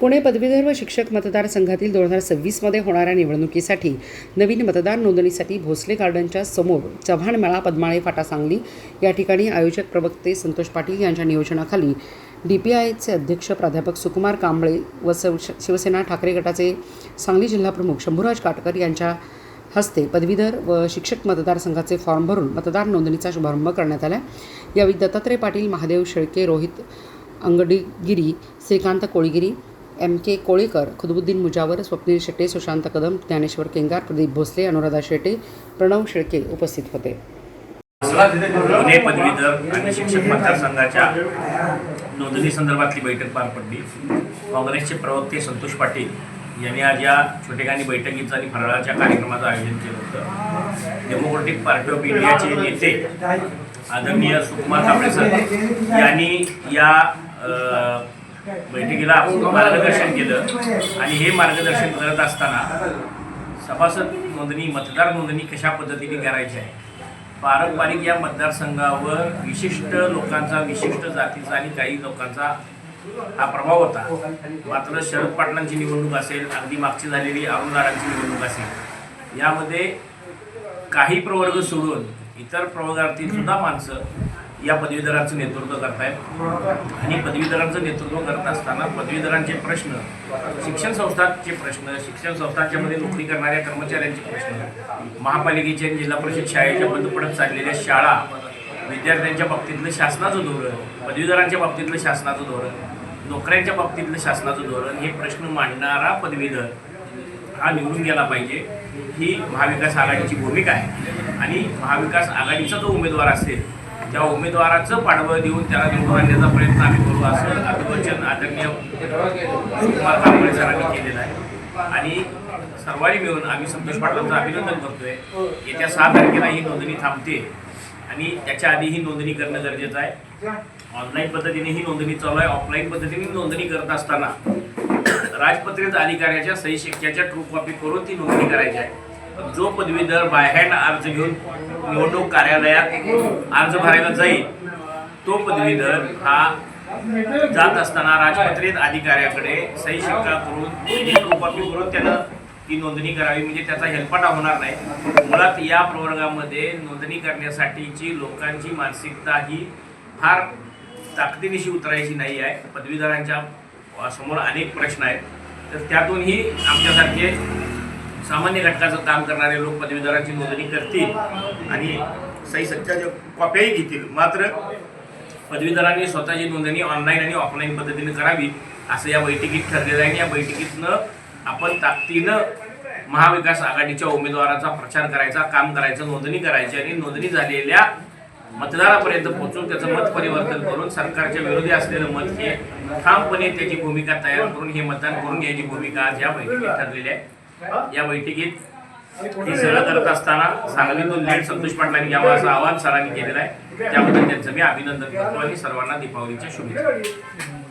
पुणे पदवीधर व शिक्षक मतदारसंघातील दोन हजार सव्वीसमध्ये होणाऱ्या निवडणुकीसाठी नवीन मतदार नोंदणीसाठी भोसले गार्डनच्या समोर चव्हाण मेळा पद्माळे फाटा सांगली या ठिकाणी आयोजक प्रवक्ते संतोष पाटील यांच्या नियोजनाखाली डी पी आयचे अध्यक्ष प्राध्यापक सुकुमार कांबळे व सव शिवसेना ठाकरे गटाचे सांगली जिल्हाप्रमुख शंभूराज काटकर यांच्या हस्ते पदवीधर व शिक्षक मतदारसंघाचे फॉर्म भरून मतदार नोंदणीचा शुभारंभ करण्यात आला. यावेळी दत्तात्रय पाटील महादेव शेळके रोहित अंगडीगिरी श्रीकांत कोळीगिरी एम के कोळेकर खुदबुद्दीन मुजावर स्वप्नील शेट्टे सुशांत कदम ज्ञानेश्वर केंगार प्रदीप भोसले अनुराधा शेट्टे प्रणव शेळके उपस्थित होते. पुणे पदवीधर आणि शिक्षक मतदारसंघाच्या नोंदणी संदर्भातली बैठक पार पडली. काँग्रेसचे प्रवक्ते संतोष पाटील यांनी आज या छोटेखानी बैठकीचं आणि फराळाच्या कार्यक्रमाचं आयोजन केलं होतं. डेमोक्रेटिक पार्टी ऑफ इंडियाचे नेते आदरणीय सुकुमार कांबळे सर यांनी या बैठकीला मार्गदर्शन केलं. आणि हे मार्गदर्शन करत असताना सभासद नोंदणी मतदार नोंदणी कशा पद्धतीने करायची आहे? पारंपरिक या मतदारसंघावर विशिष्ट लोकांचा विशिष्ट जातीचा आणि काही लोकांचा हा प्रभाव होता. मात्र शरद पाटलांची निवडणूक असेल अगदी मागची झालेली अरुण दादांची निवडणूक असेल यामध्ये काही प्रवर्ग सोडून इतर प्रवर्गातील सुद्धा माणसं या पदवीधरांचं नेतृत्व करतायत. आणि पदवीधरांचं नेतृत्व करत असताना पदवीधरांचे प्रश्न शिक्षण संस्थांचे प्रश्न शिक्षण संस्थांच्यामध्ये नोकरी करणाऱ्या कर्मचाऱ्यांचे प्रश्न महापालिकेच्या जिल्हा परिषद शाळेच्या बंद पडत चाललेल्या शाळा विद्यार्थ्यांच्या बाबतीतलं शासनाचं धोरण पदवीधरांच्या बाबतीतलं शासनाचं धोरण नोकऱ्यांच्या बाबतीतलं शासनाचं धोरण हे प्रश्न मांडणारा पदवीधर हा निवडून गेला पाहिजे. ही महाविकास आघाडीची भूमिका आहे. आणि महाविकास आघाडीचा जो उमेदवार असेल त्या उमेदवाराचं पाठबळ देऊन त्याला निवडून आणण्याचा प्रयत्न आम्ही करू असं अभिवचन आदरणीय कुमार कांबळे सरांनी केलेलं आहे. आणि सर्वांनी मिळून आम्ही संतोष पाटलांचं अभिनंदन करतोय. येत्या सहा तारखेला ही नोंदणी थांबते आणि त्याच्या आधी ही नोंदणी करणं गरजेचं आहे. ऑनलाईन पद्धतीने ही नोंदणी चालू आहे. ऑफलाईन पद्धतीने नोंदणी करत असताना राजपत्रित अधिकाऱ्याच्या सही शिक्क्याच्या ट्रू कॉपी करून ती नोंदणी करायची आहे. जो पदवीधर बाय हॅन्ड अर्ज घेऊन निवडणूक कार्यालयात अर्ज भरायला जाईल तो पदवीधर हा जात असताना राजपत्रित अधिकाऱ्याकडे सही शिक्का करून ती कॉपी करून त्यानं ती नोंदणी करावी. म्हणजे त्याचा हेलपाटा होणार नाही. मुळात या प्रवर्गामध्ये नोंदणी करण्यासाठीची लोकांची मानसिकता ही फार ताकदीनिशी उतरायची नाही आहे. पदवीधरांच्या समोर अनेक प्रश्न आहेत. तर त्यातूनही आमच्यासारखे सामान्य घटकाचं काम करणारे लोक पदवीधरांची नोंदणी करतील आणि सही सत्याच्या कॉप्याही घेतील. मात्र पदवीधरांनी स्वतःची नोंदणी ऑनलाईन आणि ऑफलाईन पद्धतीने करावी असं या बैठकीत ठरलेलं आहे आणि या बैठकीतनं आपण ताकदीनं महाविकास आघाडीच्या उमेदवाराचा प्रचार करायचा काम करायचं नोंदणी करायची आणि नोंदणी झालेल्या मतदारापर्यंत पोहोचून त्याचं मत परिवर्तन करून सरकारच्या विरोधी असलेलं मत हे ठामपणे त्याची भूमिका तयार करून हे मतदान करून घ्यायची भूमिका आज या बैठकीत ठरलेली आहे. या बैठकीत ही सगळं करत असताना सांगलीतून नेट संतोष पाटलांनी यावं असं आवाहन सरांनी केलेलं आहे. त्याबद्दल त्यांचं मी अभिनंदन करतो आणि सर्वांना दीपावलीच्या शुभेच्छा.